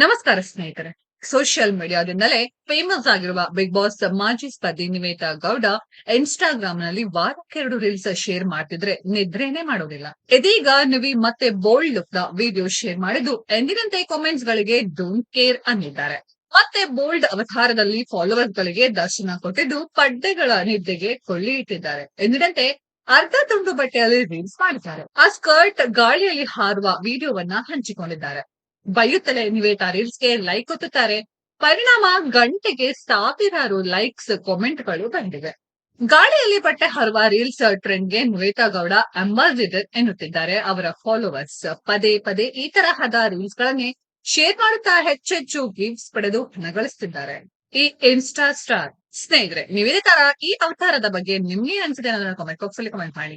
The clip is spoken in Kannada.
ನಮಸ್ಕಾರ ಸ್ನೇಹಿತರೆ. ಸೋಷಿಯಲ್ ಮೀಡಿಯಾದಿಂದಲೇ ಫೇಮಸ್ ಆಗಿರುವ ಬಿಗ್ ಬಾಸ್ ಮಾಜಿ ಸ್ಪರ್ಧಿ ನಿವೇತಾ ಗೌಡ ಇನ್ಸ್ಟಾಗ್ರಾಮ್ನಲ್ಲಿ ವಾರಕ್ಕೆರಡು ರೀಲ್ಸ್ ಶೇರ್ ಮಾಡ್ತಿದ್ರೆ ನಿದ್ರೇನೆ ಮಾಡೋದಿಲ್ಲ. ಇದೀಗ ನವಿ ಮತ್ತೆ ಬೋಲ್ಡ್ ಲುಕ್ನ ವಿಡಿಯೋ ಶೇರ್ ಮಾಡಿದ್ದು ಎಂದಿನಂತೆ ಕಾಮೆಂಟ್ಸ್ ಗಳಿಗೆ ಡೋಂಟ್ ಕೇರ್ ಅಂದಿದ್ದಾರೆ ಮತ್ತೆ ಬೋಲ್ಡ್ ಅವತಾರದಲ್ಲಿ ಫಾಲೋವರ್ಸ್ ಗಳಿಗೆ ದರ್ಶನ ಕೊಟ್ಟಿದ್ದು ಪಡ್ಡೆಗಳ ನಿದ್ದೆಗೆ ಕೊಳ್ಳಿ ಇಟ್ಟಿದ್ದಾರೆ. ಎಂದಿನಂತೆ ಅರ್ಧ ತುಂಡು ಬಟ್ಟೆಯಲ್ಲಿ ರೀಲ್ಸ್ ಮಾಡಿದ್ದಾರೆ. ಆ ಸ್ಕರ್ಟ್ ಗಾಳಿಯಲ್ಲಿ ಹಾರುವ ವಿಡಿಯೋವನ್ನ ಹಂಚಿಕೊಂಡಿದ್ದಾರೆ. ಬೈಯುತ್ತಲೇ ನಿವೇತಾ ರೀಲ್ಸ್ಗೆ ಲೈಕ್ ಒತ್ತುತ್ತಾರೆ. ಪರಿಣಾಮ ಗಂಟೆಗೆ ಸಾವಿರಾರು ಲೈಕ್ಸ್ ಕಾಮೆಂಟ್ಗಳು ಬಂದಿವೆ. ಗಾಳಿಯಲ್ಲಿ ಬಟ್ಟೆ ಹರುವ ರೀಲ್ಸ್ ಟ್ರೆಂಡ್ಗೆ ನಿವೇತಾ ಗೌಡ ಅಂಬಾಸಿಡರ್ ಎನ್ನುತ್ತಿದ್ದಾರೆ. ಅವರ ಫಾಲೋವರ್ಸ್ ಪದೇ ಪದೇ ಈ ತರಹದ ರೀಲ್ಸ್ ಗಳನ್ನೇ ಶೇರ್ ಮಾಡುತ್ತಾ ಹೆಚ್ಚೆಚ್ಚು ವ್ಯೂಸ್ ಪಡೆದು ಹಣ ಗಳಿಸುತ್ತಿದ್ದಾರೆ ಈ ಇನ್ಸ್ಟಾ ಸ್ಟಾರ್ ಸ್ನೇಹಿತರೆ ನಿವೇತಾರ ತರ ಈ ಅವತಾರದ ಬಗ್ಗೆ ನಿಮ್ಗೆ ಅನ್ಸಿದೆ ಅನ್ನೋದನ್ನ ಕಾಮೆಂಟ್ ಬಾಕ್ಸ್ ಅಲ್ಲಿ ಕಮೆಂಟ್ ಮಾಡಿ.